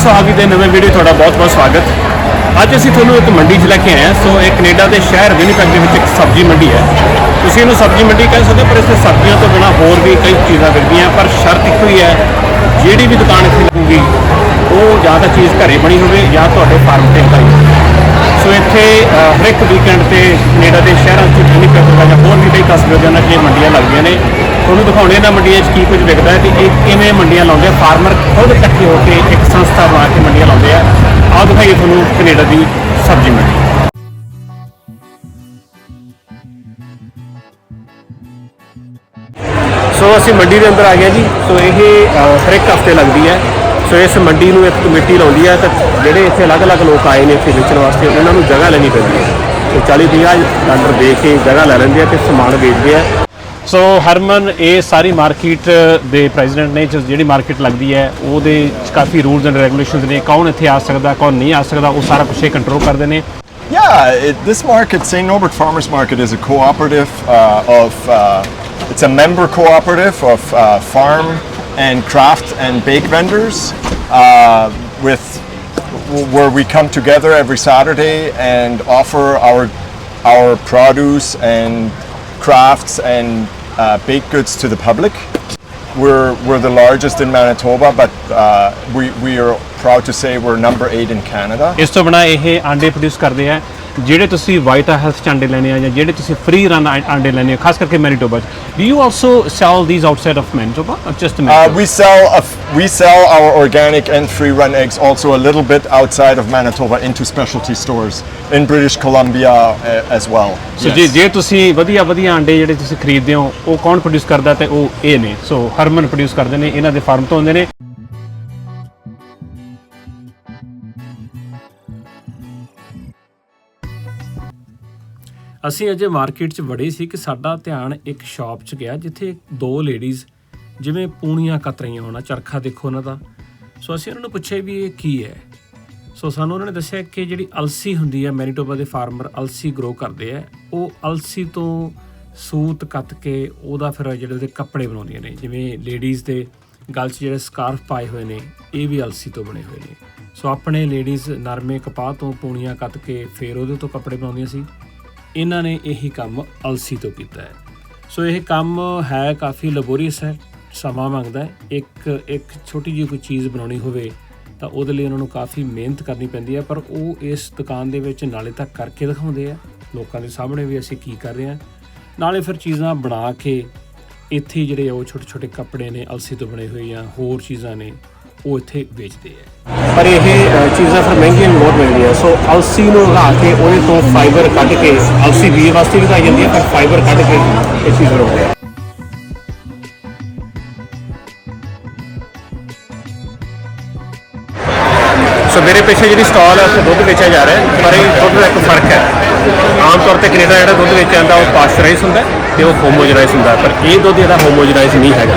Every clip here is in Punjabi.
ਸੁਹਾਗੀ ਦੇ ਨਵੇਂ ਵੀਡੀਓ ਤੁਹਾਡਾ ਬਹੁਤ-ਬਹੁਤ ਸਵਾਗਤ। ਅੱਜ ਅਸੀਂ ਤੁਹਾਨੂੰ ਇੱਕ ਮੰਡੀ 'ਚ ਲੈ ਕੇ ਆਏ ਹਾਂ, ਸੋ ਇਹ ਕੈਨੇਡਾ ਦੇ ਸ਼ਹਿਰ ਵਿਨੀਪੈਗ ਦੇ ਵਿੱਚ ਇੱਕ ਸਬਜ਼ੀ ਮੰਡੀ ਹੈ। ਤੁਸੀਂ ਇਹਨੂੰ ਸਬਜ਼ੀ ਮੰਡੀ ਕਹਿ ਸਕਦੇ ਹੋ, ਪਰ ਇੱਥੇ ਸਬਜ਼ੀਆਂ ਤੋਂ ਬਿਨਾ ਹੋਰ ਵੀ ਕਈ ਚੀਜ਼ਾਂ ਵਿਕਦੀਆਂ ਪਰ ਸ਼ਰਤ ਇੱਕੋ ਹੀ ਹੈ, ਜਿਹੜੀ ਵੀ ਦੁਕਾਨ ਇੱਥੇ ਲੱਗੂਗੀ, ਉਹ ਜਾਂ ਤਾਂ ਚੀਜ਼ ਘਰੇ ਬਣੀ ਹੋਵੇ ਜਾਂ ਤੁਹਾਡੇ ਫਾਰਮ ਤੇ ਉਗਾਈ ਹੋਵੇ। ਸੋ ਇੱਥੇ ਹਰ ਇੱਕ ਵੀਕਐਂਡ ਤੇ ਕੈਨੇਡਾ ਦੇ ਸ਼ਹਿਰਾਂ 'ਚ ਵਿਨੀਪੈਗ ਹੋਗਾ ਜਾਂ ਹੋਰ ਵੀ ਕਈ ਕਸਬੇ ਦੇ ਨਾਲ ਇਹ ਮੰਡੀਆਂ ਲੱਗਦੀਆਂ ਨੇ। ਤੁਹਾਨੂੰ ਦਿਖਾਉਣੇ ਇਹਨਾਂ ਮੰਡੀਆਂ 'ਚ ਕੀ ਕੁਝ ਵਿਕਦਾ ਹੈ ਤੇ ਇਹ ਕਿਵੇਂ ਮੰਡੀਆਂ ਲਾਉਂਦੇ ਆ। ਫਾਰਮਰ ਖੁਦ ਇਕੱਠੇ ਹੋ ਕੇ ਇੱਕ ਸੰਸਥਾ ਬਣਾ ਕੇ ਮੰਡੀਆਂ ਲਾਉਂਦੇ ਆ। ਆਓ ਦਿਖਾਈਏ ਤੁਹਾਨੂੰ ਕੈਨੇਡਾ ਦੀ ਸਬਜ਼ੀ ਮੰਡੀ। ਸੋ ਅਸੀਂ ਮੰਡੀ ਦੇ ਅੰਦਰ ਆ ਗਏ ਜੀ। ਸੋ ਇਹ ਹਰ ਇੱਕ ਹਫ਼ਤੇ ਲੱਗਦੀ ਹੈ। ਸੋ ਇਸ ਮੰਡੀ ਨੂੰ ਇੱਕ ਕਮੇਟੀ ਲਾਉਂਦੀ ਹੈ ਤੇ ਜਿਹੜੇ ਇੱਥੇ ਅਲੱਗ-ਅਲੱਗ ਲੋਕ ਆਏ ਨੇ ਇੱਥੇ ਵੇਚਣ ਵਾਸਤੇ ਉਹਨਾਂ ਨੂੰ ਜਗ੍ਹਾ ਲੈਣੀ ਪੈਂਦੀ ਹੈ ਸੋ 40-50 ਡਾਲਰ ਦੇ ਕੇ ਜਗ੍ਹਾ ਲੈ ਲੈਂਦੇ ਆ ਤੇ ਸਮਾਨ ਵੇਚਦੇ ਆ। ਸੋ ਹਰਮਨ ਇਹ ਸਾਰੀ ਮਾਰਕੀਟ ਦੇ ਪ੍ਰੈਜ਼ੀਡੈਂਟ ਨੇ ਜਿਹੜੀ ਮਾਰਕੀਟ ਲੱਗਦੀ ਹੈ ਉਹਦੇ 'ਚ ਕਾਫੀ ਰੂਲਸ ਐਂਡ ਰੈਗੂਲੇਸ਼ਨਸ ਨੇ। ਕੌਣ ਇੱਥੇ ਆ ਸਕਦਾ ਕੌਣ ਨਹੀਂ ਆ ਸਕਦਾ ਉਹ ਸਾਰਾ ਕੁਝ ਇਹ ਕੰਟਰੋਲ ਕਰਦੇ ਨੇ। Yeah, it, this market, St. Norbert Farmers Market, is a cooperative uh, of, uh, it's a member cooperative of uh, farm and craft and bake vendors uh, with where we come together every Saturday and offer our our produce and crafts and uh, baked goods to the public. We're, we're the largest in Manitoba, but uh, we, we are proud to say we're number eight in Canada. ਇਸ ਤੋਂ ਬਿਨਾ ਇਹ ਆਂਡੇ ਪ੍ਰੋਡਿਊਸ ਕਰਦੇ ਆ ਜਿਹੜੇ ਤੁਸੀਂ ਵਾਈਟ ਹੈਲਥ ਚ ਆਂਡੇ ਲੈਣੇ ਆ ਜਾਂ ਜਿਹੜੇ ਤੁਸੀਂ ਫ੍ਰੀ ਰਨ ਆਂਡੇ ਲੈਣੇ ਆ ਖਾਸ ਕਰਕੇ Manitoba do you also sell these outside of Manitoba? Just Uh, we sell a f- we sell our organic and free run eggs also a little bit outside of Manitoba into specialty stores in British Columbia uh, as well. So ਜੇ ਜੇ ਤੁਸੀਂ ਵਧੀਆ ਵਧੀਆ ਆਂਡੇ ਜਿਹੜੇ ਤੁਸੀਂ ਖਰੀਦਦੇ ਹੋ ਉਹ ਕੌਣ ਪ੍ਰੋਡਿਊਸ ਕਰਦਾ ਤੇ ਉਹ ਇਹ ਨੇ। ਸੋ ਹਰਮਨ ਪ੍ਰੋਡਿਊਸ ਕਰਦੇ ਨੇ ਇਹਨਾਂ ਦੇ ਫਾਰਮ ਤੋਂ ਹੁੰਦੇ ਨੇ। ਅਸੀਂ ਅਜੇ ਮਾਰਕੀਟ 'ਚ ਵੜੇ ਸੀ ਕਿ ਸਾਡਾ ਧਿਆਨ ਇੱਕ ਸ਼ਾਪ 'ਚ ਗਿਆ, ਜਿੱਥੇ ਦੋ ਲੇਡੀਜ਼ ਜਿਵੇਂ ਪੂਣੀਆਂ ਕੱਤ ਰਹੀਆਂ ਹੋਣਾ, ਚਰਖਾ ਦੇਖੋ ਉਹਨਾਂ ਦਾ। ਸੋ ਅਸੀਂ ਉਹਨਾਂ ਨੂੰ ਪੁੱਛਿਆ ਵੀ ਇਹ ਕੀ ਹੈ? ਸੋ ਸਾਨੂੰ ਉਹਨਾਂ ਨੇ ਦੱਸਿਆ ਕਿ ਜਿਹੜੀ ਅਲਸੀ ਹੁੰਦੀ ਹੈ, ਮੈਨੀਟੋਬਾ ਦੇ ਫਾਰਮਰ ਅਲਸੀ ਗਰੋ ਕਰਦੇ ਆ, ਉਹ ਅਲਸੀ ਤੋਂ ਸੂਤ ਕੱਤ ਕੇ ਉਹਦਾ ਫਿਰ ਜਿਹੜੇ ਉਹਦੇ ਕੱਪੜੇ ਬਣਾਉਂਦੀਆਂ ਨੇ, ਜਿਵੇਂ ਲੇਡੀਜ਼ ਦੇ ਗਲ 'ਚ ਜਿਹੜੇ ਸਕਾਰਫ ਪਾਏ ਹੋਏ ਨੇ, ਇਹ ਵੀ ਅਲਸੀ ਤੋਂ ਬਣੇ ਹੋਏ ਨੇ। ਸੋ ਆਪਣੇ ਲੇਡੀਜ਼ ਨਰਮੇ ਕਪਾਹ ਤੋਂ ਪੂਣੀਆਂ ਕੱਤ ਕੇ ਫਿਰ ਉਹਦੇ ਤੋਂ ਕੱਪੜੇ ਬਣਾਉਂਦੀਆਂ ਸੀ। ਇਹਨਾਂ ਨੇ ਇਹੀ ਕੰਮ ਅਲਸੀ ਤੋਂ ਕੀਤਾ ਹੈ। ਸੋ ਇਹ ਕੰਮ ਹੈ ਕਾਫੀ ਲੈਬੋਰੀਅਸ ਹੈ, ਸਮਾਂ ਮੰਗਦਾ ਹੈ। ਇੱਕ ਇੱਕ ਛੋਟੀ ਜਿਹੀ ਕੋਈ ਚੀਜ਼ ਬਣਾਉਣੀ ਹੋਵੇ ਤਾਂ ਉਹਦੇ ਲਈ ਉਹਨਾਂ ਨੂੰ ਕਾਫੀ ਮਿਹਨਤ ਕਰਨੀ ਪੈਂਦੀ ਹੈ, ਪਰ ਉਹ ਇਸ ਦੁਕਾਨ ਦੇ ਵਿੱਚ ਨਾਲੇ ਤਾਂ ਕਰਕੇ ਦਿਖਾਉਂਦੇ ਆ। ਲੋਕਾਂ ਦੇ ਸਾਹਮਣੇ ਵੀ ਅਸੀਂ ਕੀ ਕਰ ਰਹੇ ਹਾਂ। ਨਾਲੇ ਫਿਰ ਚੀਜ਼ਾਂ ਬਣਾ ਕੇ ਇੱਥੇ ਜਿਹੜੇ ਉਹ ਛੋਟੇ ਛੋਟੇ ਕੱਪੜੇ ਨੇ ਅਲਸੀ ਤੋਂ ਬਣੇ ਹੋਏ ਜਾਂ ਹੋਰ ਚੀਜ਼ਾਂ ਨੇ ਉਹ ਇੱਥੇ ਵੇਚਦੇ ਆ। ਪਰ ਇਹ ਚੀਜ਼ਾਂ ਫਿਰ ਮਹਿੰਗੀਆਂ ਵੀ ਬਹੁਤ ਮਿਲਦੀਆਂ। ਸੋ ਅਲਸੀ ਨੂੰ ਉਗਾ ਕੇ ਉਹਦੇ ਤੋਂ ਫਾਈਬਰ ਕੱਢ ਕੇ ਅਲਸੀ ਬੀਜ ਵਾਸਤੇ ਵੀ ਉਗਾਈ ਜਾਂਦੀ ਹੈ ਪਰ ਫਾਈਬਰ ਕੱਢ ਕੇ ਇਹ ਚੀਜ਼ ਬਣਾਉਂਦੇ ਆ। ਸੋ ਮੇਰੇ ਪਿੱਛੇ ਜਿਹੜੀ ਸਟਾਲ ਹੈ ਉੱਥੇ ਦੁੱਧ ਵੇਚਿਆ ਜਾ ਰਿਹਾ ਹੈ ਪਰ ਇਹ ਦੁੱਧ ਦਾ ਇੱਕ ਫ਼ਰਕ ਹੈ। ਆਮ ਤੌਰ ਤੇ ਕੈਨੇਡਾ ਜਿਹੜਾ ਦੁੱਧ ਵੇਚਿਆ ਜਾਂਦਾ ਉਹ ਪਾਸਚਰਾਈਜ਼ ਹੁੰਦਾ ਹੈ। ਤੇ ਉਹ ਹੋਮੋਜਨਾਈਜ਼ ਹੁੰਦਾ ਪਰ ਇਹ ਦੁੱਧ ਇਹਦਾ ਹੋਮੋਜਨਾਈਜ਼ ਨਹੀਂ ਹੈਗਾ।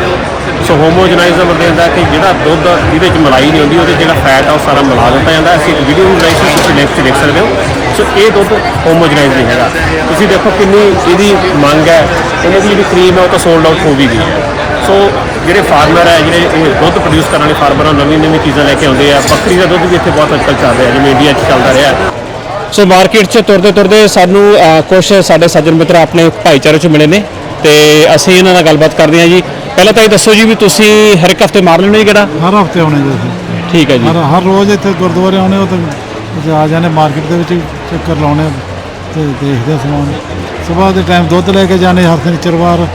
ਸੋ ਹੋਮੋਜਨਾਈਜ਼ ਦਾ ਮਤਲਬ ਹੁੰਦਾ ਕਿ ਜਿਹੜਾ ਦੁੱਧ ਇਹਦੇ ਵਿੱਚ ਮਲਾਈ ਨਹੀਂ ਹੁੰਦੀ, ਉਹਦੇ ਜਿਹੜਾ ਫੈਟ ਆ ਉਹ ਸਾਰਾ ਮਿਲਾ ਦਿੱਤਾ ਜਾਂਦਾ ਅਸੀਂ ਵੀਡੀਓ ਨੂੰ ਬਣਾਈ ਤੁਸੀਂ ਲਿੰਕ 'ਚ ਦੇਖ ਸਕਦੇ ਹੋ। ਸੋ ਇਹ ਦੁੱਧ ਹੋਮੋਜਨਾਈਜ਼ ਨਹੀਂ ਹੈਗਾ। ਤੁਸੀਂ ਦੇਖੋ ਕਿੰਨੀ ਇਹਦੀ ਮੰਗ ਹੈ, ਇਹਨਾਂ ਦੀ ਜਿਹੜੀ ਕਰੀਮ ਹੈ ਉਹ ਤਾਂ ਸੋਲਡ ਆਊਟ ਹੋ ਵੀ ਗਈ। ਹੈ ਸੋ ਜਿਹੜੇ ਫਾਰਮਰ ਹੈ, ਜਿਹੜੇ ਇਹ ਦੁੱਧ ਪ੍ਰੋਡਿਊਸ ਕਰਨ ਵਾਲੇ ਫਾਰਮਰਾਂ ਉਹ ਨਵੀਂ ਨਵੀਂ ਚੀਜ਼ਾਂ ਲੈ ਕੇ ਆਉਂਦੇ ਆ। ਬੱਕਰੀ ਦਾ ਦੁੱਧ ਵੀ ਇੱਥੇ ਬਹੁਤ ਅੱਜਕੱਲ ਚੱਲ ਰਿਹਾ, ਜਿਵੇਂ ਇੰਡੀਆ 'ਚ ਚੱਲਦਾ ਰਿਹਾ। ਸੋ ਮਾਰਕੀਟ 'ਚ ਤੁਰਦੇ ਤੁਰਦੇ ਸਾਨੂੰ ਕੁਝ ਸਾਡੇ ਸੱਜਣ ਮਿੱਤਰ ਆਪਣੇ ਭਾਈਚਾਰੇ 'ਚ ਮਿਲੇ ਨੇ ਤੇ ਅਸੀਂ ਇਹਨਾਂ ਨਾਲ ਗੱਲਬਾਤ ਕਰਦੇ ਹਾਂ ਜੀ। ਪਹਿਲਾਂ ਤਾਂ ਇਹ ਦੱਸੋ ਜੀ ਵੀ ਤੁਸੀਂ ਹਰ ਇੱਕ ਹਫ਼ਤੇ ਮਾਰ ਲੈਣੇ ਕਿਹੜਾ? ਹਰ ਹਫ਼ਤੇ ਆਉਣੇ ਜੀ ਅਸੀਂ। ਠੀਕ ਹੈ ਜੀ। ਹਰ ਹਰ ਰੋਜ਼ ਇੱਥੇ ਗੁਰਦੁਆਰੇ ਆਉਣੇ ਉਹ ਤਾਂ ਅਸੀਂ ਆ ਜਾਂਦੇ ਮਾਰਕੀਟ ਦੇ ਵਿੱਚ ਵੀ ਚੱਕਰ ਲਾਉਣੇ ਤੇ ਦੇਖਦੇ ਸਮਾਨ। ਸਵੇਰ ਦੇ ਟਾਈਮ ਦੁੱਧ ਲੈ ਕੇ ਜਾਂਦੇ ਹਰ ਸ਼ਨੀਚਰਵਾਰ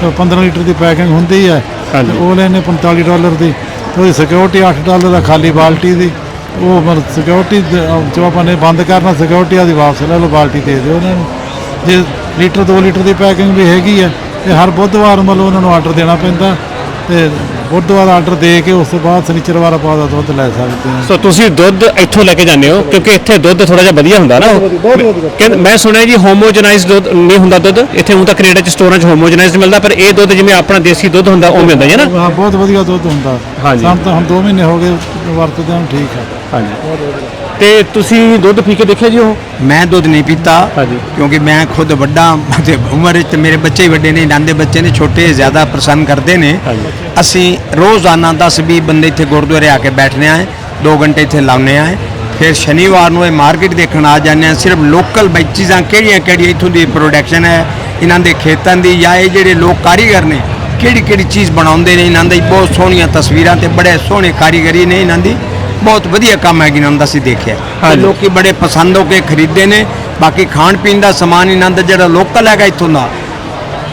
ਤੇ 15 ਲੀਟਰ ਦੀ ਪੈਕਿੰਗ ਹੁੰਦੀ ਹੈ। ਹਾਂਜੀ। ਤੇ ਉਹ ਲੈਣੇ 45 ਡਾਲਰ ਦੀ। ਉਹਦੀ ਸਿਕਿਉਰਿਟੀ 8 ਡਾਲਰ ਦਾ ਖਾਲੀ ਬਾਲਟੀ ਦੀ। ਉਹ ਮਤਲਬ ਸਿਕਿਉਰਿਟੀ ਜੋ ਆਪਾਂ ਨੇ ਬੰਦ ਕਰਨਾ ਸਿਕਿਉਰਿਟੀ ਆਦੀ ਵਾਪਸ ਲੈ ਲਓ ਬਾਲਟੀ ਦੇ ਦਿਓ ਉਹਨਾਂ ਨੂੰ। ਜੇ ਲੀਟਰ 2 ਲੀਟਰ ਦੀ ਪੈਕਿੰਗ ਵੀ ਹੈਗੀ ਹੈ ਤੇ ਹਰ ਬੁੱਧਵਾਰ ਮਤਲਬ ਉਹਨਾਂ ਨੂੰ ਆਰਡਰ ਦੇਣਾ ਪੈਂਦਾ ਤੇ ਬੁੱਧਵਾਰ ਆਰਡਰ ਦੇ ਕੇ ਉਸ ਤੋਂ ਬਾਅਦ ਸ਼ਨੀਚਰਵਾਰ ਆਪਾਂ ਉਹਦਾ ਦੁੱਧ ਲੈ ਸਕਦੇ ਹਾਂ। ਸੋ ਤੁਸੀਂ ਦੁੱਧ ਇੱਥੋਂ ਲੈ ਕੇ ਜਾਂਦੇ ਹੋ ਕਿਉਂਕਿ ਇੱਥੇ ਦੁੱਧ ਥੋੜਾ ਜਿਹਾ ਵਧੀਆ ਹੁੰਦਾ ਨਾ ਕਹਿੰਦੇ ਮੈਂ ਸੁਣਿਆ ਜੀ ਹੋਮੋਜਨਾਈਜ਼ਡ ਦੁੱਧ ਨਹੀਂ ਹੁੰਦਾ ਦੁੱਧ ਇੱਥੇ ਹੁਣ ਤਾਂ ਕੈਨੇਡਾ ਚ ਸਟੋਰਾਂ 'ਚ ਹੋਮੋਜਨਾਈਜ਼ਡ ਮਿਲਦਾ ਪਰ ਇਹ ਦੁੱਧ ਜਿਵੇਂ ਆਪਣਾ ਦੇਸੀ ਦੁੱਧ ਹੁੰਦਾ ਉਹ ਮਿਲਦਾ ਹੈ ਨਾ। ਹਾਂ ਬਹੁਤ ਵਧੀਆ ਦੁੱਧ ਹੁੰਦਾ। ਹਾਂਜੀ। ਸਾਨੂੰ ਤਾਂ ਹੁਣ 2 ਮਹੀਨੇ ਹੋ ਗਏ ਵਰਤਦੇ ਹਾਂ ਠੀਕ ਹੈ। ਹਾਂਜੀ। ਤੇ ਤੁਸੀਂ ਦੁੱਧ ਪੀ ਕੇ ਦੇਖਿਆ ਜੀ ਉਹ? ਮੈਂ ਦੁੱਧ ਨਹੀਂ ਪੀਤਾ ਹਾਂਜੀ। ਕਿਉਂਕਿ ਮੈਂ ਖੁਦ ਵੱਡਾ ਤੇ ਉਮਰ ਵਿੱਚ ਮੇਰੇ ਬੱਚੇ ਹੀ ਵੱਡੇ ਨੇ ਨਾਂਦੇ ਬੱਚੇ ਨੇ ਛੋਟੇ ਜ਼ਿਆਦਾ ਪਸੰਦ ਕਰਦੇ ਨੇ। ਅਸੀਂ ਰੋਜ਼ਾਨਾ 10 20 ਬੰਦੇ ਇੱਥੇ ਗੁਰਦੁਆਰੇ ਆ ਕੇ ਬੈਠਦੇ ਆਂ 2 ਘੰਟੇ ਇੱਥੇ ਲਾਉਂਦੇ ਆ ਫਿਰ ਸ਼ਨੀਵਾਰ ਨੂੰ ਇਹ ਮਾਰਕੀਟ ਦੇਖਣ ਆ ਜਾਂਦੇ ਆ ਸਿਰਫ ਲੋਕਲ ਬਈ ਚੀਜ਼ਾਂ ਕਿਹੜੀਆਂ ਕਿਹੜੀਆਂ ਇੱਥੋਂ ਦੀ ਪ੍ਰੋਡਕਸ਼ਨ ਹੈ ਇਹਨਾਂ ਦੇ ਖੇਤਾਂ ਦੀ ਜਾਂ ਇਹ ਜਿਹੜੇ ਲੋਕ ਕਾਰੀਗਰ ਨੇ ਕਿਹੜੀ ਕਿਹੜੀ ਚੀਜ਼ ਬਣਾਉਂਦੇ ਨੇ ਇਹਨਾਂ ਦੀ ਬਹੁਤ ਸੋਹਣੀਆਂ ਤਸਵੀਰਾਂ ਤੇ ਬੜੇ ਸੋਹਣੇ ਕਾਰੀਗਰੀ ਨੇ ਇਹਨਾਂ ਦੀ। ਬਹੁਤ ਵਧੀਆ ਕੰਮ ਹੈ ਇਹਨਾਂ ਦਾ ਅਸੀਂ ਦੇਖਿਆ ਤੇ ਲੋਕੀ ਬੜੇ ਪਸੰਦ ਹੋ ਕੇ ਖਰੀਦੇ ਨੇ ਬਾਕੀ ਖਾਣ ਪੀਣ ਦਾ ਸਮਾਨ ਇਹਨਾਂ ਦਾ ਜਿਹੜਾ ਲੋਕਲ ਹੈਗਾ ਇੱਥੋਂ ਦਾ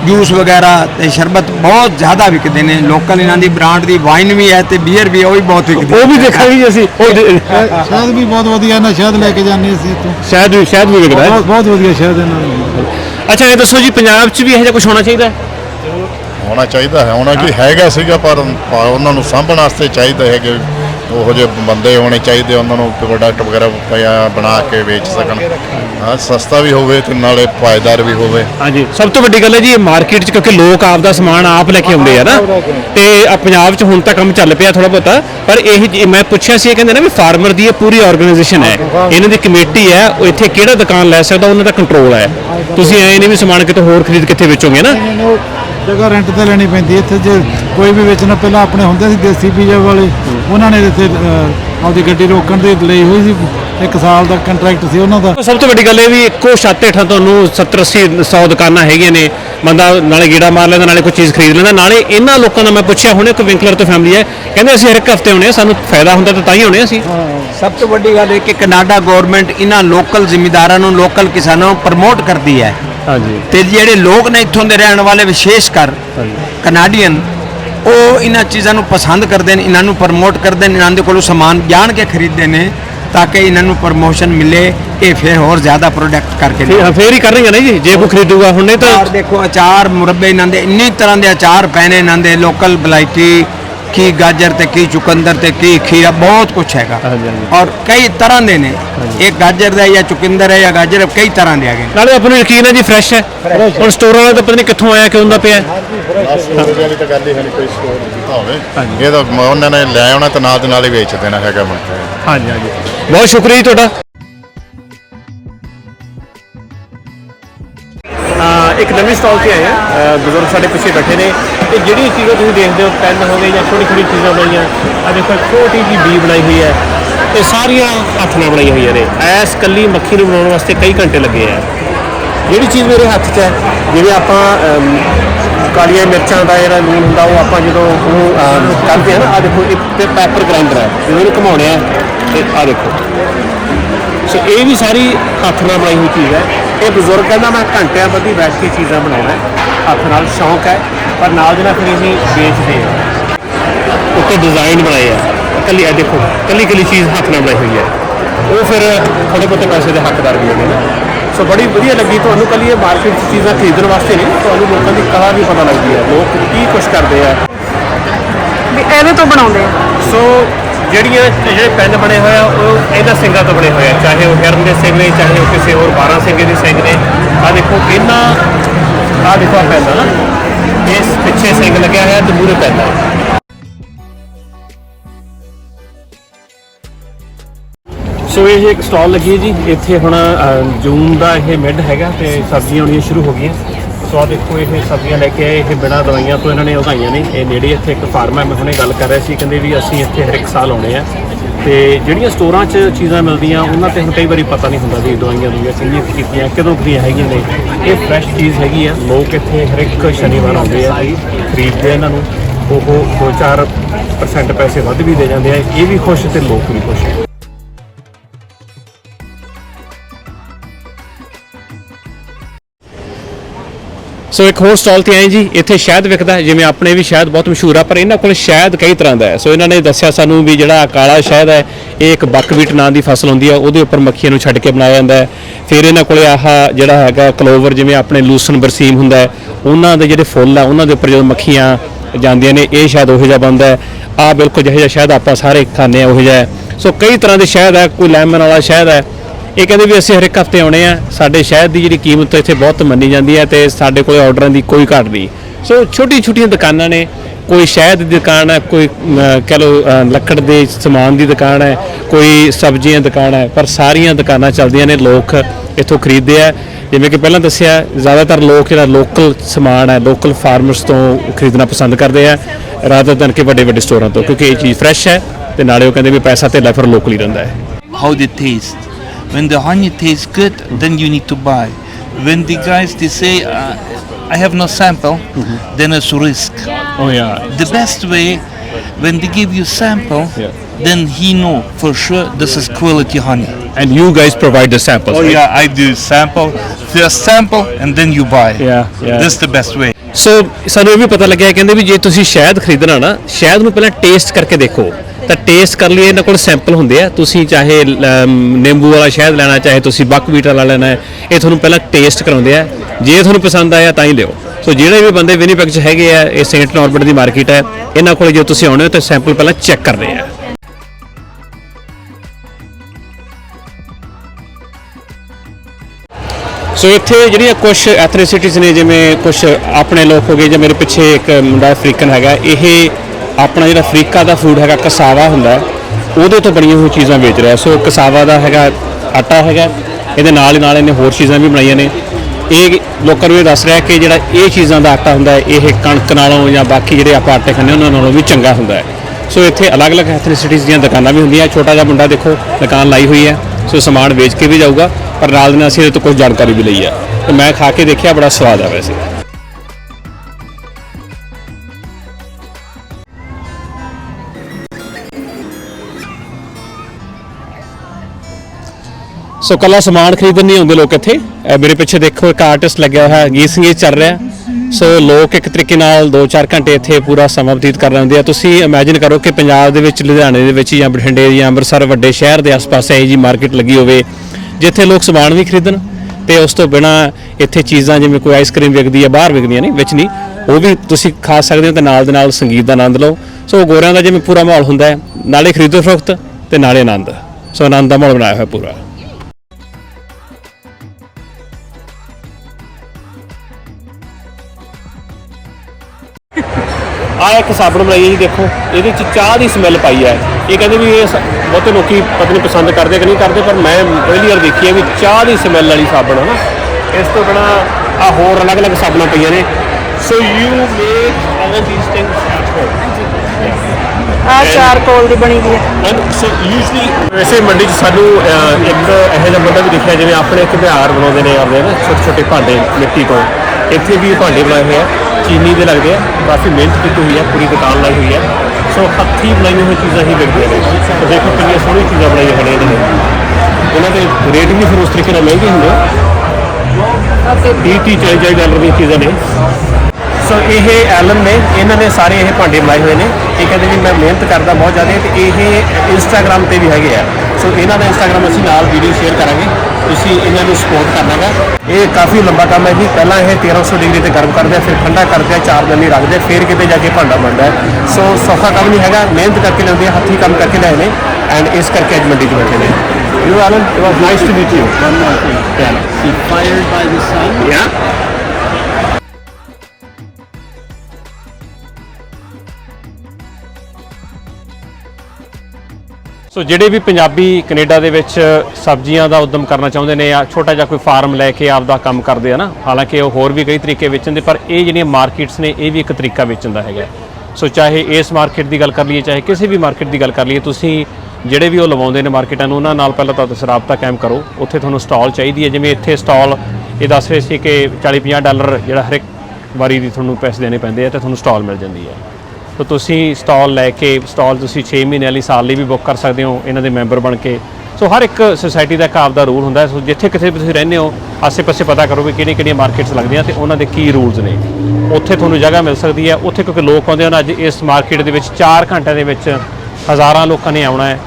ਜੂਸ ਵਗੈਰਾ ਤੇ ਸ਼ਰਬਤ ਬਹੁਤ ਜ਼ਿਆਦਾ ਵਿਕਦੇ ਨੇ ਲੋਕਲ ਇਹਨਾਂ ਦੀ ਬ੍ਰਾਂਡ ਦੀ ਵਾਈਨ ਵੀ ਹੈ ਤੇ ਬੀਅਰ ਵੀ ਹੈ, ਉਹ ਵੀ ਬਹੁਤ ਵਿਕਦੀ ਉਹ ਵੀ ਦੇਖਾਂਗੇ ਜੀ ਅਸੀਂ ਉਹ ਦੇ- ਸ਼ਹਿਦ ਵੀ ਬਹੁਤ ਵਧੀਆ ਨਾ ਸ਼ਹਿਦ ਲੈ ਕੇ ਜਾਂਦੇ ਅਸੀਂ ਇੱਥੋਂ। ਸ਼ਾਇਦ ਵੀ ਸ਼ਾਇਦ ਵੀ ਵਿਕਦਾ ਹੈ। ਬਹੁਤ ਬਹੁਤ ਵਧੀਆ ਸ਼ਹਿਦ ਇਹਨਾਂ ਨੂੰ। ਅੱਛਾ ਇਹ ਦੱਸੋ ਜੀ ਪੰਜਾਬ 'ਚ ਵੀ ਇਹੋ ਜਿਹਾ ਕੁਝ ਹੋਣਾ ਚਾਹੀਦਾ ਹੈ? ਹੋਣਾ ਚਾਹੀਦਾ ਹੈ ਹੋਣਾ ਕੀ ਹੈਗਾ ਸੀਗਾ ਪਰ ਪਰ ਉਹਨਾਂ ਨੂੰ ਸਾਂਭਣ ਵਾਸਤੇ ਚਾਹੀਦਾ ਹੈ ਕਿ ਉਹੋ ਜਿਹੇ ਬੰਦੇ ਹੋਣੇ ਚਾਹੀਦੇ, ਉਹਨਾਂ ਨੂੰ ਪ੍ਰੋਡਕਟ ਵਗੈਰਾ ਪਿਆ ਬਣਾ ਕੇ ਵੇਚ ਸਕਣ। ਹਾਂ, ਸਸਤਾ ਵੀ ਹੋਵੇ ਤੇ ਨਾਲੇ ਪਾਇਦਾਰ ਵੀ ਹੋਵੇ। ਹਾਂਜੀ। ਸਭ ਤੋਂ ਵੱਡੀ ਗੱਲ ਹੈ ਜੀ, ਇਹ ਮਾਰਕੀਟ 'ਚ ਕਿਉਂਕਿ ਲੋਕ ਆਪ ਦਾ ਸਮਾਨ ਆਪ ਲੈ ਕੇ ਆਉਂਦੇ ਆ ਨਾ, ਤੇ ਆ ਪੰਜਾਬ 'ਚ ਹੁਣ ਤਾਂ ਕੰਮ ਚੱਲ ਪਿਆ ਥੋੜਾ ਬਹੁਤਾ, ਪਰ ਇਹ ਜੀ- ਮੈਂ ਪੁੱਛਿਆ ਸੀ, ਇਹ ਕਹਿੰਦੇ ਨਾ ਵੀ ਫਾਰਮਰ ਦੀ ਇਹ ਪੂਰੀ ਆਰਗੇਨਾਈਜੇਸ਼ਨ ਹੈ। ਇਹਨਾਂ ਦੀ ਕਮੇਟੀ ਹੈ, ਉਹ ਇੱਥੇ ਕਿਹੜਾ ਦੁਕਾਨ ਲੈ ਸਕਦਾ, ਉਹਨਾਂ ਦਾ ਕੰਟਰੋਲ ਹੈ। ਤੁਸੀਂ ਐ ਨਹੀਂ ਵੀ ਸਮਾਨ ਕਿਤੇ ਹੋਰ ਖਰੀਦ ਕਿੱਥੇ ਵੇਚੋਗੇ ਨਾ? ਜਗ੍ਹਾ ਰੈਂਟ ਤੇ ਲੈਣੀ ਪੈਂਦੀ ਹੈ। ਇੱਥੇ ਜੇ ਕੋਈ ਵੀ ਵੇਚਣਾ ਪਹਿਲਾਂ ਆਪਣੇ ਹੁੰਦੇ ਸੀ ਦੇਸੀ ਪੀਜ਼ਾ ਵਾਲੇ ਉਹਨਾਂ ਨੇ ਇੱਥੇ ਅਹ, ਆਪਦੀ ਗੱਡੀ ਰੋਕਣ ਦੀ ਲਈ ਹੋਈ ਸੀ। ਇੱਕ ਸਾਲ ਦਾ ਕੰਟਰੈਕਟ ਸੀ ਉਹਨਾਂ ਦਾ। ਸਭ ਤੋਂ ਵੱਡੀ ਗੱਲ ਇਹ ਵੀ ਇੱਕੋ ਛੱਤ ਹੇਠਾਂ ਤੁਹਾਨੂੰ 70 80 100 ਦੁਕਾਨਾਂ ਹੈਗੀਆਂ ਨੇ। ਬੰਦਾ ਨਾਲੇ ਗੇੜਾ ਮਾਰ ਲੈਂਦਾ ਨਾਲੇ ਕੋਈ ਚੀਜ਼ ਖਰੀਦ ਲੈਂਦਾ। ਨਾਲੇ ਇਹਨਾਂ ਲੋਕਾਂ ਦਾ ਮੈਂ ਪੁੱਛਿਆ ਹੁਣੇ ਇੱਕ ਵਿੰਕਲਰ ਤੋਂ ਫੈਮਿਲੀ ਹੈ ਕਹਿੰਦੇ ਅਸੀਂ ਹਰ ਇੱਕ ਹਫ਼ਤੇ ਆਉਣੇ ਆ ਸਾਨੂੰ ਫਾਇਦਾ ਹੁੰਦਾ ਤਾਂ ਤਾਂ ਹੀ ਆਉਣੇ ਅਸੀਂ। ਸਭ ਤੋਂ ਵੱਡੀ ਗੱਲ ਇਹ ਕਿ ਕਨਾਡਾ ਗਵਰਨਮੈਂਟ ਇਹਨਾਂ ਲੋਕਲ ਜ਼ਿਮੀਂਦਾਰਾਂ ਨੂੰ ਲੋਕਲ ਕਿਸਾਨਾਂ ਨੂੰ ਪ੍ਰਮੋਟ ਕਰਦੀ ਹੈ। ਹਾਂਜੀ। ਤੇ ਜਿਹੜੇ ਲੋਕ ਨੇ ਇੱਥੋਂ ਦੇ ਰਹਿਣ ਵਾਲੇ ਵਿਸ਼ੇਸ਼ ਕਰ ਕਨਾਡੀਅਨ ਉਹ ਇਹਨਾਂ ਚੀਜ਼ਾਂ ਨੂੰ ਪਸੰਦ ਕਰਦੇ ਨੇ ਇਹਨਾਂ ਨੂੰ ਪ੍ਰਮੋਟ ਕਰਦੇ ਨੇ ਇਹਨਾਂ ਦੇ ਕੋਲੋਂ ਸਮਾਨ ਜਾਣ ਕੇ ਖਰੀਦਦੇ ਨੇ ਤਾਂ ਕਿ ਇਹਨਾਂ ਨੂੰ ਪ੍ਰਮੋਸ਼ਨ ਮਿਲੇ ਇਹ ਫਿਰ ਹੋਰ ਜ਼ਿਆਦਾ ਪ੍ਰੋਡਕਟ ਕਰਕੇ ਫੇਰ ਫੇਰ ਹੀ ਕਰਨਗੇ ਨਾ ਜੀ ਜੇ ਕੋਈ ਖਰੀਦੂਗਾ ਹੁਣ ਨਹੀਂ ਤਾਂ ਦੇਖੋ ਅਚਾਰ ਮੁਰੱਬੇ ਇਹਨਾਂ ਦੇ ਇੰਨੀ ਤਰ੍ਹਾਂ ਦੇ ਅਚਾਰ ਪੈਨੇ ਇਹਨਾਂ ਦੇ ਲੋਕਲ ਬਲਾਈਟੀ ਕੀ ਗਾਜਰ ਤੇ ਕੀ ਚੁਕੰਦਰ ਤੇ ਕੀ ਖੀਰਾ ਬਹੁਤ ਕੁਝ ਹੈਗਾ। ਹਾਂਜੀ, ਹਾਂਜੀ। ਔਰ ਕਈ ਤਰ੍ਹਾਂ ਦੇ ਨੇ। ਇੱਕ ਗਾਜਰ ਦਾ ਜਾਂ ਚੁਕੰਦਰ ਹੈ ਜਾਂ ਗਾਜਰ ਹੈ, ਕਈ ਤਰ੍ਹਾਂ ਦੇ ਹੈਗੇ ਨਾਲੇ ਆਪਾਂ ਨੂੰ ਯਕੀਨ ਹੈ ਜੀ ਫਰੈਸ਼ ਹੈ। ਹੁਣ ਸਟੋਰਾਂ ਵਾਲਾ ਤਾਂ ਪਤਾ ਨਹੀਂ ਕਿੱਥੋਂ ਆਇਆ ਕਿਉਂ ਦਾ ਪਿਆ। ਹੈ। ਸਟੋਰ ਵਾਲੀ ਤਾਂ ਗੱਲ ਹੀ ਹੈ ਨਹੀਂ ਕੋਈ ਸਟੋਰ ਕੀਤਾ ਹੋਵੇ। ਇਹ ਤਾਂ ਮ- ਉਹਨਾਂ ਨੇ ਲੈ ਆਉਣਾ ਤੇ ਨਾਲ ਦੇ ਨਾਲ ਹੀ ਵੇਚ ਦੇਣਾ ਹੈਗਾ ਕੇ ਹਾਂਜੀ ਹਾਂਜੀ। ਬਹੁਤ ਸ਼ੁਕਰੀਆ ਜੀ ਤੁਹਾਡਾ। ਇੱਕ ਨਵੀਂ ਸਟਾਲ ਤੇ ਆਏ ਆ। ਬਜ਼ੁਰਗ ਸਾਡੇ ਪਿੱਛੇ ਬੈਠੇ ਨੇ। ਤੇ ਜਿਹੜੀ ਚੀਜ਼ਾਂ ਤੁਸੀਂ ਦੇਖਦੇ ਹੋ, ਪੈਨ ਹੋ ਗਏ ਜਾਂ ਛੋਟੀ ਛੋਟੀ ਚੀਜ਼ਾਂ ਬਣਾਈਆਂ ਆ ਦੇਖੋ ਛੋਟੀ ਜਿਹੀ ਬੀ ਬਣਾਈ ਹੋਈ ਹੈ ਤੇ ਸਾਰੀਆਂ ਹੱਥ ਨਾਲ ਬਣਾਈਆਂ ਹੋਈਆਂ ਨੇ। ਐਸ ਕੱਲੀ ਮੱਖੀ ਨੂੰ ਬਣਾਉਣ ਵਾਸਤੇ ਕਈ ਘੰਟੇ ਲੱਗੇ ਆ। ਜਿਹੜੀ ਚੀਜ਼ ਮੇਰੇ ਹੱਥ 'ਚ ਹੈ, ਜਿਵੇਂ ਆਪਾਂ ਕਾਲੀਆਂ ਮਿਰਚਾਂ ਦਾ ਜਿਹੜਾ ਲੂਣ ਹੁੰਦਾ, ਉਹ ਆਪਾਂ ਜਦੋਂ ਉਹ ਕਰਦੇ ਆ ਨਾ ਆ ਦੇਖੋ, ਇੱਕ ਤੇ ਪੈਪਰ ਗ੍ਰਾਈਂਡਰ ਹੈ, ਜਦੋਂ ਇਹਨੂੰ ਘਮਾਉਣੇ ਆ, ਤੇ ਆ ਦੇਖੋ। ਸੋ ਇਹ ਵੀ ਸਾਰੀ ਹੱਥ ਨਾਲ ਬਣਾਈ ਹੋਈ ਚੀਜ਼ ਹੈ। ਇਹ ਬਜ਼ੁਰਗ ਕਹਿੰਦਾ ਮੈਂ ਘੰਟਿਆਂ ਬੱਧੀ ਬੈਠ ਕੇ ਚੀਜ਼ਾਂ ਬਣਾਉਣਾ ਹੈ। ਹੱਥ ਨਾਲ ਸ਼ੌਂਕ ਹੈ ਪਰ ਨਾਲ ਦੇ ਨਾਲ ਫਿਰ ਅਸੀਂ ਵੇਚਦੇ ਹਾਂ। ਉੱਤੇ ਡਿਜ਼ਾਈਨ ਬਣਾਏ ਆ ਕੱਲੀ ਇਹ ਦੇਖੋ ਕੱਲੀ ਕੱਲੀ ਚੀਜ਼ ਹੱਥ ਨਾਲ ਬਣਾਈ ਹੋਈ ਹੈ। ਉਹ ਫਿਰ ਥੋੜੇ ਬਹੁਤੇ ਪੈਸੇ ਦੇ ਹੱਕਦਾਰ ਵੀ ਨੇ। ਸੋ ਬੜੀ ਵਧੀਆ ਲੱਗੀ। ਤੁਹਾਨੂੰ ਕੱਲੀ ਇਹ ਮਾਰਕੀਟ 'ਚ ਚੀਜ਼ਾਂ ਖਰੀਦਣ ਵਾਸਤੇ ਨਹੀਂ ਤੁਹਾਨੂੰ ਲੋਕਾਂ ਦੀ ਕਲਾ ਵੀ ਪਤਾ ਲੱਗਦੀ ਹੈ। ਲੋਕ ਕੀ ਕੁਝ ਕਰਦੇ ਆ। ਵੀ ਇਹਦੇ ਤੋਂ ਬਣਾਉਂਦੇ ਆ। ਸੋ ਜਿਹੜੀਆਂ ਜਿਹੜੇ ਪੈਨ ਬਣੇ ਹੋਇਆ ਉਹ ਇਹਨਾਂ ਸਿੰਘਾਂ ਤੋਂ ਬਣੇ ਹੋਇਆ ਚਾਹੇ ਉਹ ਹਿਰਨ ਦੇ ਸਿੰਘ ਨੇ, ਚਾਹੇ ਉਹ ਕਿਸੇ ਹੋਰ 12 ਸਿੰਘੇ ਦੇ ਸਿੰਘ ਨੇ। ਆ ਦੇਖੋ, ਇਹਨਾਂ ਆ ਦੇਖੋ ਪੈਨ ਨਾ। ਇਸ ਪਿੱਛੇ ਸਿੰਘ ਲੱਗਿਆ ਹੋਇਆ ਤੇ ਮੂਰੇ ਪੈਨ ਸੋ ਇਹ ਇੱਕ ਸਟਾਲ ਲੱਗੀ ਜੀ। ਇੱਥੇ ਹੁਣ ਜੂਨ ਦਾ ਇਹ ਮਿਡ ਹੈਗਾ ਤੇ ਸਬਜ਼ੀਆਂ ਆਉਣੀਆਂ ਸ਼ੁਰੂ ਹੋ ਗਈਆਂ। ਸੋ ਆ ਦੇਖੋ ਇਹ ਸਬਜ਼ੀਆਂ ਲੈ ਕੇ ਆਏ, ਇਹ ਬਿਨਾਂ ਦਵਾਈਆਂ ਤੋਂ ਇਹਨਾਂ ਨੇ ਉਗਾਈਆਂ ਨੇ। ਇਹ ਨੇੜੇ ਇੱਥੇ ਇੱਕ ਫਾਰਮ ਹੈ, ਮੈਂ ਹੁਣੇ ਗੱਲ ਕਰ ਰਿਹਾ ਸੀ, ਕਹਿੰਦੇ ਵੀ ਅਸੀਂ ਇੱਥੇ ਹਰ ਇੱਕ ਸਾਲ ਆਉਣੇ ਆ। ਤੇ ਜਿਹੜੀਆਂ ਸਟੋਰਾਂ 'ਚ ਚੀਜ਼ਾਂ ਮਿਲਦੀਆਂ, ਉਹਨਾਂ ਤੇ ਹੁਣ ਕਈ ਵਾਰੀ ਪਤਾ ਨਹੀਂ ਹੁੰਦਾ ਵੀ ਦਵਾਈਆਂ ਦੂਈਆਂ ਕਿੰਨੀਆਂ ਕੀਤੀਆਂ, ਕਦੋਂ ਦੀਆਂ ਹੈਗੀਆਂ ਨੇ। ਇਹ ਫਰੈਸ਼ ਚੀਜ਼ ਹੈਗੀ ਆ, ਲੋਕ ਇੱਥੇ ਹਰ ਇੱਕ ਸ਼ਨੀਵਾਰ ਆਉਂਦੇ ਆ, ਖਰੀਦਦੇ ਇਹਨਾਂ ਨੂੰ। ਉਹ 2-4% ਪੈਸੇ ਵੱਧ ਵੀ ਦੇ ਜਾਂਦੇ ਆ, ਇਹ ਵੀ ਖੁਸ਼ ਤੇ ਲੋਕ ਵੀ ਖੁਸ਼। ਸੋ ਇੱਕ ਹੋਰ ਸਟਾਲ ਤੇ ਆਏ ਜੀ, ਇੱਥੇ ਸ਼ਹਿਦ ਵਿਕਦਾ ਜਿਵੇਂ ਆਪਣੇ ਵੀ ਸ਼ਹਿਦ ਬਹੁਤ ਮਸ਼ਹੂਰ ਆ, ਪਰ ਇਹਨਾਂ ਕੋਲ ਸ਼ਹਿਦ ਕਈ ਤਰ੍ਹਾਂ ਦਾ ਹੈ। ਸੋ ਇਹਨਾਂ ਨੇ ਦੱਸਿਆ ਸਾਨੂੰ ਵੀ ਜਿਹੜਾ ਕਾਲਾ ਸ਼ਹਿਦ ਹੈ, ਇਹ ਇੱਕ ਬਕਵੀਟ ਨਾਂ ਦੀ ਫਸਲ ਹੁੰਦੀ ਆ, ਉਹਦੇ ਉੱਪਰ ਮੱਖੀਆਂ ਨੂੰ ਛੱਡ ਕੇ ਬਣਾਇਆ ਜਾਂਦਾ ਹੈ। ਫਿਰ ਇਹਨਾਂ ਕੋਲੇ ਆਹ ਜਿਹੜਾ ਹੈਗਾ ਕਲੋਵਰ, ਜਿਵੇਂ ਆਪਣੇ ਲੂਸਨ ਬਰਸੀਮ ਹੁੰਦਾ ਹੈ, ਉਹਨਾਂ ਦੇ ਜਿਹੜੇ ਫੁੱਲ ਆ, ਉਹਨਾਂ ਦੇ ਉੱਪਰ ਜਦੋਂ ਮੱਖੀਆਂ ਜਾਂਦੀਆਂ ਨੇ, ਇਹ ਸ਼ਾਇਦ ਉਹੋ ਜਿਹਾ ਬਣਦਾ ਹੈ। ਆ ਬਿਲਕੁਲ ਜਿਹੋ ਜਿਹਾ ਸ਼ਹਿਦ ਆਪਾਂ ਸਾਰੇ ਖਾਂਦੇ ਆ ਉਹੋ ਜਿਹਾ ਹੈ। ਸੋ ਕਈ ਤਰ੍ਹਾਂ ਦੇ ਸ਼ਹਿਦ ਹੈ, ਕੋਈ ਲੈਮਨ ਵਾਲਾ ਸ਼ਹਿਦ ਹੈ ਇਹ ਕਹਿੰਦੇ ਵੀ ਅਸੀਂ ਹਰ ਇੱਕ ਹਫ਼ਤੇ ਆਉਣੇ ਆ। ਸਾਡੇ ਸ਼ਹਿਦ ਦੀ ਜਿਹੜੀ ਕੀਮਤ ਇੱਥੇ ਬਹੁਤ ਮੰਨੀ ਜਾਂਦੀ ਹੈ ਤੇ ਸਾਡੇ ਕੋਲੇ ਆਰਡਰਾਂ ਦੀ ਕੋਈ ਘਾਟ ਨਹੀਂ। ਸੋ ਛੋਟੀ ਛੋਟੀਆਂ ਦੁਕਾਨਾਂ ਨੇ। ਕੋਈ ਸ਼ਹਿਦ ਦੀ ਦੁਕਾਨ ਹੈ ਕੋਈ ਅਮ, ਕਹਿ ਲਓ ਲੱਕੜ ਦੇ ਸਮਾਨ ਦੀ ਦੁਕਾਨ ਹੈ ਕੋਈ ਸਬਜ਼ੀਆਂ ਦੁਕਾਨ ਹੈ ਪਰ ਸਾਰੀਆਂ ਦੁਕਾਨਾਂ ਚੱਲਦੀਆਂ ਨੇ ਲੋਕ ਇੱਥੋਂ ਖਰੀਦਦੇ ਆ। ਜਿਵੇਂ ਕਿ ਪਹਿਲਾਂ ਦੱਸਿਆ ਜ਼ਿਆਦਾਤਰ ਲੋਕ ਜਿਹੜਾ ਲੋਕਲ ਸਮਾਨ ਹੈ ਲੋਕਲ ਫਾਰਮਰਸ ਤੋਂ ਖਰੀਦਣਾ ਪਸੰਦ ਕਰਦੇ ਆ ਰਾਦਰ ਦਨ ਕਿ ਵੱਡੇ ਵੱਡੇ ਸਟੋਰਾਂ ਤੋਂ ਕਿਉਂਕਿ ਇਹ ਚੀਜ਼ ਫਰੈਸ਼ ਹੈ ਤੇ ਨਾਲੇ ਉਹ ਕਹਿੰਦੇ ਵੀ ਪੈਸਾ ਤੇ ਫਿਰ ਹੀ ਰਹਿੰਦਾ ਹੈ। How they taste. When the honey tastes good, then you need to buy. When the guys they say uh, I have no sample, then it's risk. ਓ ਯਾ The best way when they give you sample, Yeah. then he know for sure this is quality honey. And you guys provide the samples Oh yeah, I do sample. First sample and then you buy. Yeah, yeah. This is the best way. So ਸਾਨੂੰ ਇਹ ਵੀ ਪਤਾ ਲੱਗਿਆ ਕਹਿੰਦੇ ਵੀ ਜੇ ਤੁਸੀਂ ਸ਼ਹਿਦ ਖਰੀਦਣਾ ਨਾ ਸ਼ਹਿਦ ਨੂੰ ਪਹਿਲਾਂ ਟੇਸਟ ਕਰਕੇ ਦੇਖੋ ਤਾਂ ਟੇਸਟ ਕਰ ਲਈ ਇਹਨਾਂ ਕੋਲ ਸੈਂਪਲ ਹੁੰਦੇ ਆ। ਤੁਸੀਂ ਚਾਹੇ ਅਮ, ਨਿੰਬੂ ਵਾਲਾ ਸ਼ਹਿਦ ਲੈਣਾ ਚਾਹੇ ਤੁਸੀਂ ਬਕਵੀਟ ਵਾਲਾ ਲੈਣਾ ਹੈ ਇਹ ਤੁਹਾਨੂੰ ਪਹਿਲਾਂ ਟੇਸਟ ਕਰਾਉਂਦੇ ਆ। ਜੇ ਤੁਹਾਨੂੰ ਪਸੰਦ ਆਇਆ ਤਾਂ ਹੀ ਲਿਓ। ਸੋ ਜਿਹੜੇ ਵੀ ਬੰਦੇ ਵਿਨੀਪੈਗ 'ਚ ਹੈਗੇ ਆ ਇਹ ਸੇਂਟ ਨਾਰਬਰਟ ਦੀ ਮਾਰਕੀਟ ਹੈ ਇਹਨਾਂ ਕੋਲ ਜੇ ਤੁਸੀਂ ਆਉਣੇ ਹੋ ਤਾਂ ਸੈਂਪਲ ਪਹਿਲਾਂ ਚੈੱਕ ਕਰਦੇ ਆ। ਸੋ ਇੱਥੇ ਜਿਹੜੀਆਂ ਕੁਝ ਐਥਨਿਸਿਟੀਜ਼ ਨੇ ਜਿਵੇਂ ਕੁਝ ਆਪਣੇ ਲੋਕ ਹੋ ਗਏ ਜਾਂ ਮੇਰੇ ਪਿੱਛੇ ਇੱਕ ਮੁੰਡਾ ਅਫਰੀਕਨ ਹੈਗਾ ਇਹ ਆਪਣਾ ਜਿਹੜਾ ਅਫਰੀਕਾ ਦਾ ਫੂਡ ਹੈਗਾ, ਕਸਾਵਾ ਹੁੰਦਾ ਉਹਦੇ ਤੋਂ ਬਣੀਆਂ ਹੋਈਆਂ ਚੀਜ਼ਾਂ ਵੇਚ ਰਿਹਾ ਸੋ ਕਸਾਵਾ ਦਾ ਹੈਗਾ, ਆਟਾ ਹੈਗਾ, ਇਹਦੇ ਨਾਲ ਹੀ ਨਾਲ ਇਹਨੇ ਹੋਰ ਚੀਜ਼ਾਂ ਵੀ ਬਣਾਈਆਂ ਨੇ। ਇਹ ਲੋਕਾਂ ਨੂੰ ਇਹ ਦੱਸ ਰਿਹਾ ਕਿ ਜਿਹੜਾ ਇਹ ਚੀਜ਼ਾਂ ਦਾ ਆਟਾ ਹੁੰਦਾ ਇਹ ਕਣਕ ਨਾਲੋਂ ਜਾਂ ਬਾਕੀ ਜਿਹੜੇ ਆਪਾਂ ਆਟੇ ਖਾਂਦੇ ਉਹਨਾਂ ਨਾਲੋਂ ਵੀ ਚੰਗਾ ਹੁੰਦਾ ਹੈ। ਸੋ ਇੱਥੇ ਅਲੱਗ-ਅਲੱਗ ਐਥਨਿਸਿਟੀਜ਼ ਦੀਆਂ ਦੁਕਾਨਾਂ ਵੀ ਹੁੰਦੀਆਂ। ਛੋਟਾ ਜਿਹਾ ਮੁੰਡਾ ਦੇਖੋ, ਦੁਕਾਨ ਲਾਈ ਹੋਈ ਹੈ, ਸੋ ਸਮਾਨ ਵੇਚ ਕੇ ਵੀ ਜਾਊਗਾ, ਪਰ ਨਾਲ ਦੇ ਨਾਲ ਅਸੀਂ ਇਹਦੇ ਤੋਂ ਕੁਝ ਜਾਣਕਾਰੀ ਵੀ ਲਈ ਹੈ। ਤੇ ਮੈਂ ਖਾ ਕੇ ਦੇਖਿਆ, ਬੜਾ ਸਵਾਦ ਆ ਵੈਸੇ। ਸੋ ਕੱਲਾ ਸਮਾਨ ਖਰੀਦਣ ਨਹੀਂ ਆਉਂਦੇ ਲੋਕ ਇੱਥੇ। ਮੇਰੇ ਪਿੱਛੇ ਦੇਖੋ ਇੱਕ ਆਰਟਿਸਟ ਲੱਗਿਆ ਹੋਇਆ, ਗੀਤ ਸੰਗੀਤ ਚੱਲ ਰਿਹਾ। ਸੋ ਲੋਕ ਇੱਕ ਤਰੀਕੇ ਨਾਲ 2-4 ਘੰਟੇ ਇੱਥੇ ਪੂਰਾ ਸਮਾਂ ਬਤੀਤ ਕਰ ਰਹੇ ਹੁੰਦੇ ਆ। ਤੁਸੀਂ ਇਮੇਜਿਨ ਕਰੋ ਕਿ ਪੰਜਾਬ ਦੇ ਵਿੱਚ, ਲੁਧਿਆਣੇ ਦੇ ਵਿੱਚ ਜਾਂ ਬਠਿੰਡੇ ਜਾਂ ਅੰਮ੍ਰਿਤਸਰ, ਵੱਡੇ ਸ਼ਹਿਰ ਦੇ ਆਸ-ਪਾਸ ਇਹੋ ਜੀ ਮਾਰਕੀਟ ਲੱਗੀ ਹੋਵੇ, ਜਿੱਥੇ ਲੋਕ ਸਮਾਨ ਵੀ ਖਰੀਦਣ ਤੇ ਉਸ ਤੋਂ ਬਿਨਾ ਇੱਥੇ ਚੀਜ਼ਾਂ ਜਿਵੇਂ ਕੋਈ ਆਈਸਕ੍ਰੀਮ ਵਿਕਦੀ ਹੈ ਬਾਹਰ ਵਿਕਦੀਆਂ ਨਹੀਂ, ਵਿੱਚ ਨਹੀਂ। ਉਹ ਵੀ ਤੁਸੀਂ ਖਾ ਸਕਦੇ ਹੋ ਤੇ ਨਾਲ ਦੇ ਨਾਲ ਸੰਗੀਤ ਦਾ ਆਨੰਦ ਲਓ। ਸੋ ਗੋਰਿਆਂ ਦਾ ਜਿਵੇਂ ਪੂਰਾ ਮਾਹੌਲ ਹੁੰਦਾ ਹੈ, ਨਾਲੇ ਖਰੀਦੋ ਫਰੋਖਤ ਤੇ ਨਾਲੇ ਆਨੰਦ। ਸੋ ਆਨੰਦ ਦਾ ਮਾਹੌਲ ਬਣਾਇਆ ਹੋਇਆ ਪੂਰਾ। ਆ ਇੱਕ ਸਾਬਣ ਬਣਾਈ ਹੈ ਜੀ ਦੇਖੋ ਇਹਦੇ ਚ ਚਾਹ ਦੀ ਸਮੈਲ ਪਾਈ ਹੈ। ਇਹ ਕਹਿੰਦੇ ਵੀ ਇਹ ਸ- ਬਹੁਤੇ ਲੋਕੀ ਪਤਾ ਨਹੀਂ ਪਸੰਦ ਕਰਦੇ ਕਿ ਨਹੀਂ ਕਰਦੇ ਪਰ ਮੈਂ ਪਹਿਲੀ ਵਾਰ ਦੇਖੀ ਹੈ ਵੀ ਚਾਹ ਦੀ ਸਮੈਲ ਵਾਲੀ ਸਾਬਣ ਹੈ ਨਾ ਇਸ ਤੋਂ ਬਿਨਾ ਆ ਹੋਰ ਅਲੱਗ-ਅਲੱਗ ਸਾਬਣਾਂ ਪਈਆਂ ਨੇ। So you make all these things at home ਆ ਚਾਰ ਕੋਲ ਦੀ ਬਣੀ ਹੋਈ ਹੈ। ਐਂਡ ਸੋ ਯੂਜੂਲੀ ਵੈਸੇ ਮੰਡੀ 'ਚ ਸਾਨੂੰ ਅਹ, ਇੱਕ ਇਹੋ ਜਿਹਾ ਬੰਦਾ ਵੀ ਦੇਖਿਆ ਜਿਵੇਂ ਆਪਣੇ ਇੱਕ ਬਿਹਾਰ ਬਣਾਉਂਦੇ ਨੇ ਆਪਦੇ ਨਾ ਛੋਟੇ ਛੋਟੇ ਭਾਂਡੇ ਮਿੱਟੀ ਤੋਂ। ਇੱਥੇ ਵੀ ਇਹ ਭਾਂਡੇ ਬਣਾਏ ਹੋਏ ਆ। ਚੀਨੀ ਦੇ ਲੱਗਦੇ ਆ। ਕਾਫੀ ਮਿਹਨਤ ਕੀਤੀ ਹੋਈ ਹੈ ਪੂਰੀ ਦੁਕਾਨ ਲਾਈ ਹੋਈ ਹੈ ਸੋ ਹੱਥੀਂ ਬਣਾਈਆਂ ਹੋਈਆਂ ਚੀਜ਼ਾਂ ਹੀ ਵਿਕਦੀਆਂ ਨੇ। ਤਾਂ ਦੇਖੋ ਕਿੰਨੀਆਂ ਸੋਹਣੀਆਂ ਚੀਜ਼ਾਂ ਬਣਾਈਆਂ ਹੋਈਆਂ ਨੇ। ਇਹਨਾਂ ਦੇ ਰੇਟ ਵੀ ਫਿਰ ਉਸ ਤਰੀਕੇ ਨਾਲ ਮਹਿੰਗੇ ਹੁੰਦੇ ਆ। 30 30 40 40 ਡਾਲਰ ਦੀਆਂ ਚੀਜ਼ਾਂ ਨੇ। ਸੋ ਇਹ ਐਲਮ ਨੇ। ਇਹਨਾਂ ਨੇ ਸਾਰੇ ਇਹ ਭਾਂਡੇ ਬਣਾਏ ਹੋਏ ਨੇ। ਇਹ ਕਹਿੰਦੇ ਵੀ ਮੈਂ ਮਿਹਨਤ ਕਰਦਾ ਬਹੁਤ ਜ਼ਿਆਦਾ ਤੇ ਇਹ ਇੰਸਟਾਗ੍ਰam ਤੇ ਵੀ ਹੈਗੇ ਆ। ਸੋ ਇਹਨਾਂ ਦਾ ਇੰਸਟਾਗ੍ਰam ਅਸੀਂ ਨਾਲ ਵੀਡੀਓ ਸ਼ੇਅਰ ਕਰਾਂਗੇ। ਤੁਸੀਂ ਇਹਨਾਂ ਨੂੰ ਸਪੋਰਟ ਕਰਨਾਗਾ। ਇਹ ਕਾਫੀ ਲੰਬਾ ਕੰਮ ਹੈ ਜੀ। ਪਹਿਲਾਂ ਇਹ 1300 ਡਿਗਰੀ ਤੇ ਗਰਮ ਕਰਦੇ ਆ ਫਿਰ ਠੰਡਾ ਕਰਦੇ ਆ ਚਾਰ ਦਿਨ ਲਈ ਰੱਖਦੇ ਆ, ਫਿਰ ਕਿਤੇ ਜਾ ਕੇ ਭਾਂਡਾ ਬਣਦਾ ਹੈ। ਸੋ ਸੌਖਾ ਕੰਮ ਨਹੀਂ ਹੈਗਾ। ਮਿਹਨਤ ਕਰਕੇ ਲਿਆਉਂਦੇ ਆ ਹੱਥੀਂ ਕੰਮ ਕਰਕੇ ਲਿਆਏ ਨੇ। ਐਂਡ ਇਸ ਕਰਕੇ ਅੱਜ ਮੰਡੀ 'ਚ ਬੈਠੇ ਨੇ। You Allen it was nice to meet you Fired by the sun. Yeah. So ਜਿਹੜੇ ਵੀ ਪੰਜਾਬੀ ਕੈਨੇਡਾ ਦੇ ਵਿੱਚ ਸਬਜ਼ੀਆਂ ਦਾ ਉਦਮ ਕਰਨਾ ਚਾਹੁੰਦੇ ਨੇ ਜਾਂ ਛੋਟਾ ਜਿਹਾ ਕੋਈ ਫਾਰਮ ਲੈ ਕੇ ਆਪਦਾ ਕੰਮ ਕਰਦੇ ਆ ਨਾ, ਹਾਲਾਂਕਿ ਉਹ ਹੋਰ ਵੀ ਕਈ ਤਰੀਕੇ ਵੇਚਣ ਦੇ, ਪਰ ਇਹ ਜਿਹੜੀਆਂ ਮਾਰਕੀਟਸ ਨੇ, ਇਹ ਵੀ ਇੱਕ ਤਰੀਕਾ ਵੇਚਣ ਦਾ ਹੈਗਾ। ਸੋ ਚਾਹੇ ਇਸ ਮਾਰਕੀਟ ਦੀ ਗੱਲ ਕਰ ਲਈਏ, ਚਾਹੇ ਕਿਸੇ ਵੀ ਮਾਰਕੀਟ ਦੀ ਗੱਲ ਕਰ ਲਈਏ, ਤੁਸੀਂ ਜਿਹੜੇ ਵੀ ਉਹ ਲਵਾਉਂਦੇ ਨੇ ਮਾਰਕੀਟਾਂ ਨੂੰ, ਉਹਨਾਂ ਨਾਲ ਪਹਿਲਾਂ ਤਾਂ ਤੁਸੀਂ ਰਾਬਤਾ ਕਾਇਮ ਕਰੋ। ਉੱਥੇ ਤੁਹਾਨੂੰ ਸਟਾਲ ਚਾਹੀਦੀ ਹੈ, ਜਿਵੇਂ ਇੱਥੇ ਸਟਾਲ ਇਹ ਦੱਸ ਰਹੇ ਸੀ ਕਿ 40 50 ਡਾਲਰ ਜਿਹੜਾ ਹਰ ਇੱਕ ਵਾਰੀ ਦੀ ਤੁਹਾਨੂੰ ਪੈਸੇ ਦੇਣੇ ਪੈਂਦੇ ਆ ਤੇ ਤੁਹਾਨੂੰ ਸਟਾਲ ਮਿਲ ਜਾਂਦੀ ਹੈ। ਸੋ ਤੁਸੀਂ ਸਟਾਲ ਲੈ ਕੇ ਸਟਾਲ ਤੁਸੀਂ 6 ਮਹੀਨੇ ਵਾਲੀ ਸਾਲ ਲਈ ਵੀ ਬੁੱਕ ਕਰ ਸਕਦੇ ਹੋ, ਇਹਨਾਂ ਦੇ ਮੈਂਬਰ ਬਣ ਕੇ। ਸੋ ਹਰ ਇੱਕ ਸੁਸਾਇਟੀ ਦਾ ਇੱਕ ਆਪਦਾ ਰੂਲ ਹੁੰਦਾ ਸੋ ਜਿੱਥੇ ਕਿਸੇ ਵੀ ਤੁਸੀਂ ਰਹਿੰਦੇ ਹੋ, ਆਸੇ-ਪਾਸੇ ਪਤਾ ਕਰੋ ਵੀ ਕਿਹੜੀਆਂ-ਕਿਹੜੀਆਂ ਮਾਰਕੀਟਸ ਲੱਗਦੀਆਂ ਤੇ ਉਹਨਾਂ ਦੇ ਕੀ ਰੂਲਸ ਨੇ। ਉੱਥੇ ਤੁਹਾਨੂੰ ਜਗ੍ਹਾ ਮਿਲ ਸਕਦੀ ਹੈ। ਉੱਥੇ ਕਿਉਂਕਿ ਲੋਕ ਆਉਂਦੇ ਹਨ, ਅੱਜ ਇਸ ਮਾਰਕੀਟ ਦੇ ਵਿੱਚ 4 ਘੰਟਿਆਂ ਦੇ ਵਿੱਚ ਹਜ਼ਾਰਾਂ ਲੋਕਾਂ ਨੇ ਆਉਣਾ ਹੈ,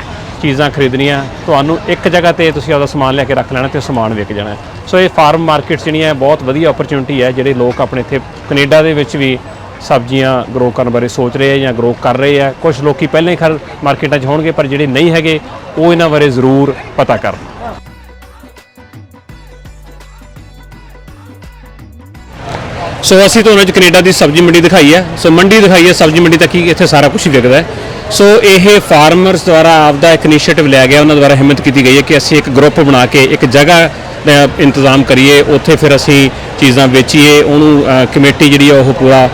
ਚੀਜ਼ਾਂ ਖਰੀਦਣੀਆਂ। ਤੁਹਾਨੂੰ ਇੱਕ ਜਗ੍ਹਾ ਤੇ ਤੁਸੀਂ ਆਪਦਾ ਸਮਾਨ ਲੈ ਕੇ ਰੱਖ ਲੈਣਾ ਤੇ ਸਮਾਨ ਵੇਚ ਜਾਣਾ ਸੋ ਇਹ ਫਾਰਮ ਮਾਰਕੀਟਸ ਜਿਹੜੀਆਂ ਬਹੁਤ ਵਧੀਆ ਓਪਰਚ्युनिटी ਹੈ, ਜਿਹੜੇ ਲੋਕ ਆਪਣੇ ਇੱਥੇ ਕੈਨੇਡਾ ਦੇ ਵਿੱਚ ਵੀ ਸਬਜ਼ੀਆਂ ਗਰੋ ਕਰਨ ਬਾਰੇ ਸੋਚ ਰਹੇ ਆ ਜਾਂ ਗਰੋ ਕਰ ਰਹੇ ਆ ਕੁਝ ਲੋਕੀ ਪਹਿਲਾਂ ਹੀ ਖਰ ਮਾਰਕੀਟਾਂ 'ਚ ਹੋਣਗੇ, ਪਰ ਜਿਹੜੇ ਨਹੀਂ ਹੈਗੇ, ਉਹ ਇਹਨਾਂ ਬਾਰੇ ਜ਼ਰੂਰ ਪਤਾ ਕਰਨ। ਸੋ ਅਸੀਂ ਤੁਹਾਨੂੰ ਅੱਜ ਕੈਨੇਡਾ ਦੀ ਸਬਜ਼ੀ ਮੰਡੀ ਦਿਖਾਈ ਹੈ। ਸੋ ਮੰਡੀ ਦਿਖਾਈ ਹੈ, ਸਬਜ਼ੀ ਮੰਡੀ ਤੱਕ ਹੀ ਇੱਥੇ ਸਾਰਾ ਕੁਝ ਵਿਕਦਾ ਹੈ। ਸੋ ਇਹ ਫਾਰਮਰਸ ਦੁਆਰਾ ਆਪਦਾ ਇੱਕ ਇਨੀਸ਼ੀਏਟਿਵ ਲਿਆ ਗਿਆ, ਉਹਨਾਂ ਦੁਆਰਾ ਹਿੰਮਤ ਕੀਤੀ ਗਈ ਹੈ ਕਿ ਅਸੀਂ ਇੱਕ ਗਰੁੱਪ ਬਣਾ ਕੇ ਇੱਕ ਜਗ੍ਹਾ ਦਾ ਇੰਤਜ਼ਾਮ ਕਰੀਏ, ਉੱਥੇ ਫਿਰ ਅਸੀਂ ਚੀਜ਼ਾਂ ਵੇਚੀਏ, ਉਹਨੂੰ ਕਮੇਟੀ ਜਿਹੜੀ ਹੈ ਉਹ ਪੂਰਾ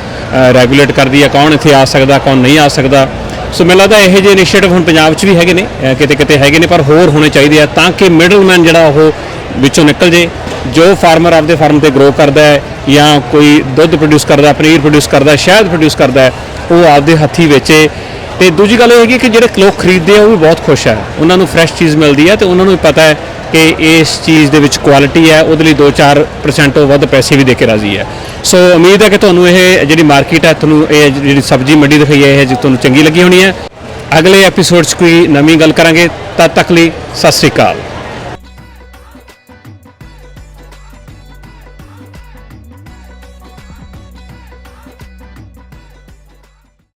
ਰੈਗੂਲੇਟ ਕਰਦੀ ਹੈ ਕੌਣ ਇੱਥੇ ਆ ਸਕਦਾ, ਕੌਣ ਨਹੀਂ ਆ ਸਕਦਾ। ਸੋ ਮੈਨੂੰ ਲੱਗਦਾ ਇਹੋ ਜਿਹੇ ਇਨੀਸ਼ੀਏਟਿਵ ਹੁਣ ਪੰਜਾਬ 'ਚ ਵੀ ਹੈਗੇ ਨੇ ਕਿਤੇ ਕਿਤੇ ਹੈਗੇ ਨੇ, ਪਰ ਹੋਰ ਹੋਣੇ ਚਾਹੀਦੇ ਆ ਤਾਂ ਕਿ ਮਿਡਲਮੈਨ ਜਿਹੜਾ ਉਹ ਵਿੱਚੋਂ ਨਿਕਲ ਜੇ, ਜੋ ਫਾਰਮਰ ਆਪਦੇ ਫਾਰਮ ਤੇ ਗਰੋ ਕਰਦਾ ਹੈ ਜਾਂ ਕੋਈ ਦੁੱਧ ਪ੍ਰੋਡਿਊਸ ਕਰਦਾ, ਪਨੀਰ ਪ੍ਰੋਡਿਊਸ ਕਰਦਾ, ਸ਼ਹਿਦ ਪ੍ਰੋਡਿਊਸ ਕਰਦਾ ਉਹ ਆਪਦੇ ਹੱਥੀ ਵੇਚੇ। ਤੇ ਦੂਜੀ ਗੱਲ ਇਹ ਹੈਗੀ ਕਿ ਜਿਹੜੇ ਲੋਕ ਖਰੀਦਦੇ ਆ, ਉਹ ਵੀ ਬਹੁਤ ਖੁਸ਼ ਹੈ ਉਹਨਾਂ ਨੂੰ ਫਰੈਸ਼ ਚੀਜ਼ ਮਿਲਦੀ ਹੈ ਤੇ ਉਹਨਾਂ ਨੂੰ ਪਤਾ ਹੈ ਕਿ ਇਸ ਚੀਜ਼ ਦੇ ਵਿੱਚ ਕੁਆਲਿਟੀ ਹੈ, ਉਹਦੇ ਲਈ 2-4% ਤੋਂ ਵੱਧ ਪੈਸੇ ਵੀ ਦੇ ਕੇ ਰਾਜ਼ੀ ਹੈ। ਸੋ ਉਮੀਦ ਹੈ ਕਿ ਤੁਹਾਨੂੰ ਇਹ ਜਿਹੜੀ ਮਾਰਕੀਟ ਹੈ, ਤੁਹਾਨੂੰ ਇਹ ਜਿਹੜੀ ਸਬਜ਼ੀ ਮੰਡੀ ਦਿਖਾਈ ਹੈ, ਇਹ ਜੀ ਤੁਹਾਨੂੰ ਚੰਗੀ ਲੱਗੀ ਹੋਣੀ ਹੈ। ਅਗਲੇ ਐਪੀਸੋਡ 'ਚ ਕੋਈ ਨਵੀਂ ਗੱਲ ਕਰਾਂਗੇ। ਤਦ ਤੱਕ ਲਈ ਸਤਿ ਸ੍ਰੀ ਅਕਾਲ।